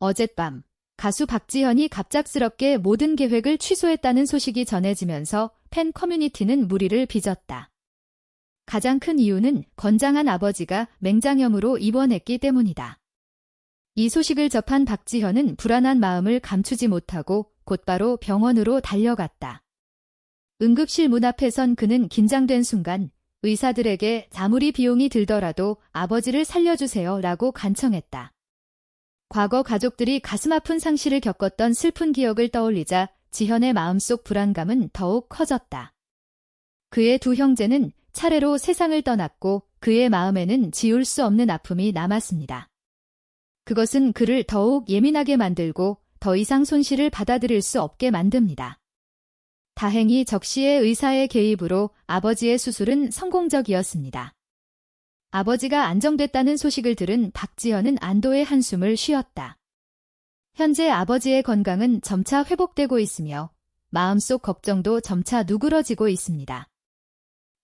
어젯밤 가수 박지현이 갑작스럽게 모든 계획을 취소했다는 소식이 전해지면서 팬 커뮤니티는 무리를 빚었다. 가장 큰 이유는 건장한 아버지가 맹장염으로 입원했기 때문이다. 이 소식을 접한 박지현은 불안한 마음을 감추지 못하고 곧바로 병원으로 달려갔다. 응급실 문 앞에 선 그는 긴장된 순간 의사들에게 아무리 비용이 들더라도 아버지를 살려주세요 라고 간청했다. 과거 가족들이 가슴 아픈 상실을 겪었던 슬픈 기억을 떠올리자 지현의 마음속 불안감은 더욱 커졌다. 그의 두 형제는 차례로 세상을 떠났고 그의 마음에는 지울 수 없는 아픔이 남았습니다. 그것은 그를 더욱 예민하게 만들고 더 이상 손실을 받아들일 수 없게 만듭니다. 다행히 적시의 의사의 개입으로 아버지의 수술은 성공적이었습니다. 아버지가 안정됐다는 소식을 들은 박지현은 안도의 한숨을 쉬었다. 현재 아버지의 건강은 점차 회복되고 있으며 마음속 걱정도 점차 누그러지고 있습니다.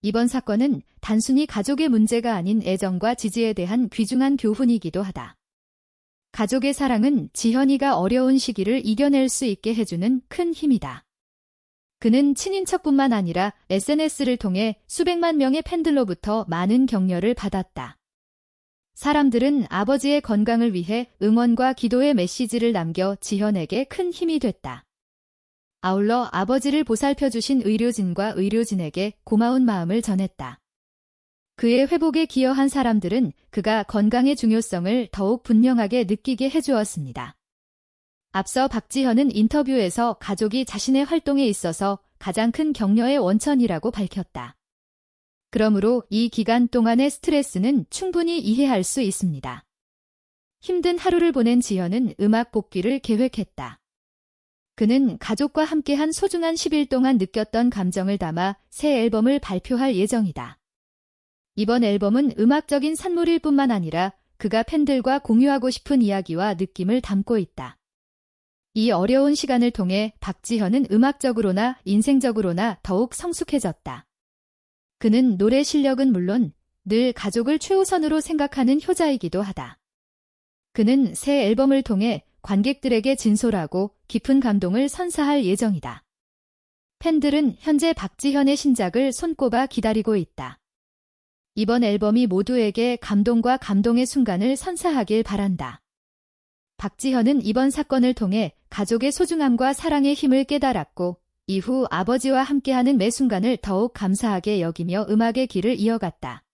이번 사건은 단순히 가족의 문제가 아닌 애정과 지지에 대한 귀중한 교훈이기도 하다. 가족의 사랑은 지현이가 어려운 시기를 이겨낼 수 있게 해주는 큰 힘이다. 그는 친인척뿐만 아니라 SNS를 통해 수백만 명의 팬들로부터 많은 격려를 받았다. 사람들은 아버지의 건강을 위해 응원과 기도의 메시지를 남겨 지현에게 큰 힘이 됐다. 아울러 아버지를 보살펴 주신 의료진과 의료진에게 고마운 마음을 전했다. 그의 회복에 기여한 사람들은 그가 건강의 중요성을 더욱 분명하게 느끼게 해주었습니다. 앞서 박지현은 인터뷰에서 가족이 자신의 활동에 있어서 가장 큰 격려의 원천이라고 밝혔다. 그러므로 이 기간 동안의 스트레스는 충분히 이해할 수 있습니다. 힘든 하루를 보낸 지현은 음악 복귀를 계획했다. 그는 가족과 함께한 소중한 10일 동안 느꼈던 감정을 담아 새 앨범을 발표할 예정이다. 이번 앨범은 음악적인 산물일 뿐만 아니라 그가 팬들과 공유하고 싶은 이야기와 느낌을 담고 있다. 이 어려운 시간을 통해 박지현은 음악적으로나 인생적으로나 더욱 성숙해졌다. 그는 노래 실력은 물론 늘 가족을 최우선으로 생각하는 효자이기도 하다. 그는 새 앨범을 통해 관객들에게 진솔하고 깊은 감동을 선사할 예정이다. 팬들은 현재 박지현의 신작을 손꼽아 기다리고 있다. 이번 앨범이 모두에게 감동과 감동의 순간을 선사하길 바란다. 박지현은 이번 사건을 통해 가족의 소중함과 사랑의 힘을 깨달았고 이후 아버지와 함께하는 매 순간을 더욱 감사하게 여기며 음악의 길을 이어갔다.